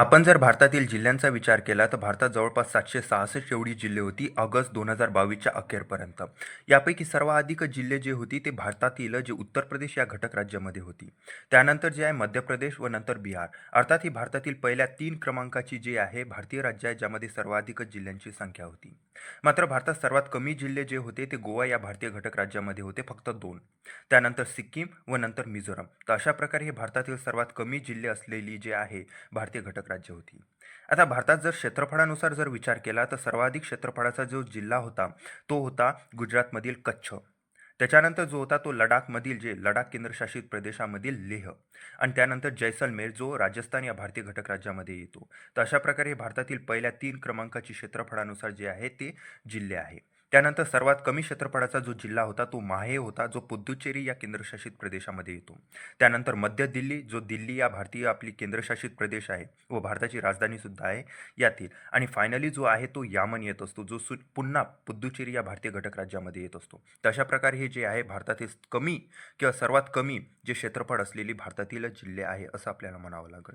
आपण जर भारतातील जिल्ह्यांचा विचार केला तर भारतात जवळपास सातशे सहासष्ट एवढी जिल्हे होती ऑगस्ट दोन हजार बावीसच्या अखेरपर्यंत. यापैकी सर्वाधिक जिल्हे जे होती ते भारतातील जे उत्तर प्रदेश या घटक राज्यामध्ये होती. त्यानंतर जे आहे मध्य प्रदेश व नंतर बिहार. अर्थात ही भारतातील पहिल्या तीन क्रमांकाची जी आहे भारतीय राज्य आहे ज्यामध्ये सर्वाधिक जिल्ह्यांची संख्या होती. मात्र भारतात सर्वात कमी जिल्हे जे होते ते गोवा या भारतीय घटक राज्यामध्ये होते फक्त दोन. त्यानंतर सिक्कीम व नंतर मिझोरम. तर अशा प्रकारे हे भारतातील सर्वात कमी जिल्हे असलेली जे आहे भारतीय घटक राज्य होती. आता भारतात जर क्षेत्रफळानुसार जर विचार केला तर सर्वाधिक क्षेत्रफळाचा जो जिल्हा होता तो होता गुजरातमधील कच्छ. त्याच्यानंतर जो होता तो लडाखमधील जे लडाख केंद्रशासित प्रदेशामधील लेह. आणि त्यानंतर जैसलमेर जो राजस्थान या भारतीय घटक राज्यामध्ये येतो. तर अशा प्रकारे भारतातील पहिल्या तीन क्रमांकाची क्षेत्रफळानुसार जे आहे ते जिल्हे आहे. त्यानंतर सर्वात कमी क्षेत्रफळाचा जो जिल्हा होता तो माहे होता जो पुद्दुचेरी या केंद्रशासित प्रदेशामध्ये येतो. त्यानंतर मध्य दिल्ली जो दिल्ली या भारतीय आपली केंद्रशासित प्रदेश आहे व भारताची राजधानीसुद्धा आहे यातील. आणि फायनली जो आहे तो यामन येत असतो जो सु पुन्हा पुद्दुचेरी या भारतीय घटक राज्यामध्ये येत असतो. तशा प्रकारे हे जे आहे भारतातील कमी किंवा सर्वात कमी जे क्षेत्रफळ असलेली भारतातील जिल्हे आहे असं आपल्याला म्हणावं लागेल.